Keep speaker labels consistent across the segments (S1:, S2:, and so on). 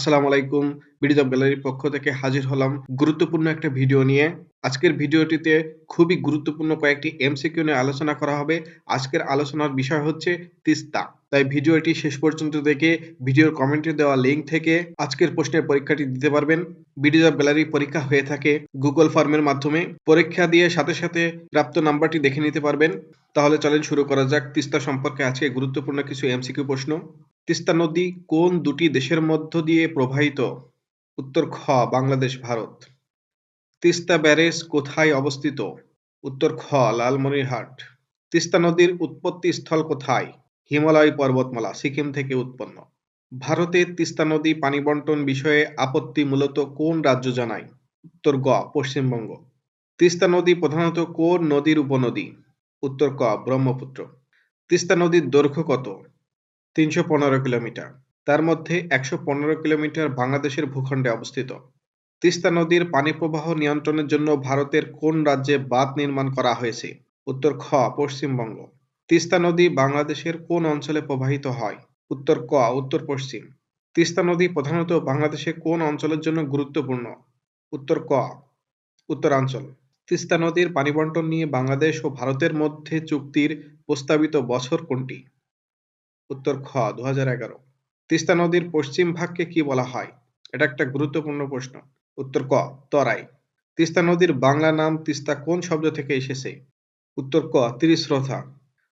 S1: আসসালামু আলাইকুম বিডিজব গ্যালারির পক্ষ থেকে হাজির হলাম গুরুত্বপূর্ণ একটা ভিডিও নিয়ে। আজকের ভিডিওটিতে খুবই গুরুত্বপূর্ণ কয়েকটি এমসিকিউ নিয়ে আলোচনা করা হবে। আজকের আলোচনার বিষয় হচ্ছে তিস্তা। তাই ভিডিওটি শেষ পর্যন্ত দেখে ভিডিওর কমেন্টে দেওয়া লিঙ্ক থেকে আজকের প্রশ্নের পরীক্ষাটি দিতে পারবেন। বিডিজব গ্যালারি পরীক্ষা হয়ে থাকে গুগল ফর্মের মাধ্যমে। পরীক্ষা দিয়ে সাথে সাথে প্রাপ্ত নাম্বারটি দেখে নিতে পারবেন। তাহলে চলেন শুরু করা যাক তিস্তা সম্পর্কে আজকে গুরুত্বপূর্ণ কিছু এমসিকিউ প্রশ্ন। তিস্তা নদী কোন দুটি দেশের মধ্য দিয়ে প্রবাহিত? উত্তর খ, বাংলাদেশ, ভারত। তিস্তা ব্যারেজ কোথায় অবস্থিত? উত্তর খ, লালমনিরহাট। তিস্তা নদীর উৎপত্তি স্থল কোথায়? হিমালয় পর্বতমালা, সিকিম থেকে উৎপন্ন। ভারতে তিস্তা নদী পানি বন্টন বিষয়ে আপত্তি মূলত কোন রাজ্য জানায়? উত্তর গ, পশ্চিমবঙ্গ। তিস্তা নদী প্রধানত কোন নদীর উপনদী? উত্তর ক, ব্রহ্মপুত্র। তিস্তা নদীর দৈর্ঘ্য কত? তিনশো পনেরো কিলোমিটার। তার মধ্যে একশো পনেরো কিলোমিটার বাংলাদেশের ভূখণ্ডে অবস্থিত। তিস্তা নদীর পানি প্রবাহ নিয়ন্ত্রণের জন্য ভারতের কোন রাজ্যে বাঁধ নির্মাণ করা হয়েছে? উত্তর খ, পশ্চিমবঙ্গ। তিস্তা নদী বাংলাদেশের কোন অঞ্চলে প্রবাহিত হয়? উত্তর ক উত্তর পশ্চিম তিস্তা নদী প্রধানত বাংলাদেশের কোন অঞ্চলের জন্য গুরুত্বপূর্ণ? উত্তর ক, উত্তরাঞ্চল। তিস্তা নদীর পানি বন্টন নিয়ে বাংলাদেশ ও ভারতের মধ্যে চুক্তির প্রস্তাবিত বছর কোনটি? উত্তর খ দু হাজার এগারো। তিস্তা নদীর পশ্চিম ভাগকে কি বলা হয়? এটা একটা গুরুত্বপূর্ণ প্রশ্ন। উত্তর ক, তরাই। তিস্তা নদীর বাংলা নাম তিস্তা কোন শব্দ থেকে এসেছে? উত্তর ক, ত্রিশ্রোতা।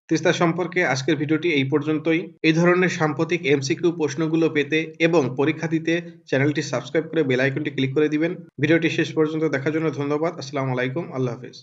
S1: তিস্তা সম্পর্কে আজকের ভিডিওটি এই পর্যন্তই। এই ধরনের সাম্প্রতিক এমসিকিউ প্রশ্নগুলো পেতে এবং পরীক্ষা দিতে চ্যানেলটি সাবস্ক্রাইব করে বেল আইকনটি ক্লিক করে দিবেন। ভিডিওটি শেষ পর্যন্ত দেখার জন্য ধন্যবাদ। আসসালামু আলাইকুম। আল্লাহ হাফেজ।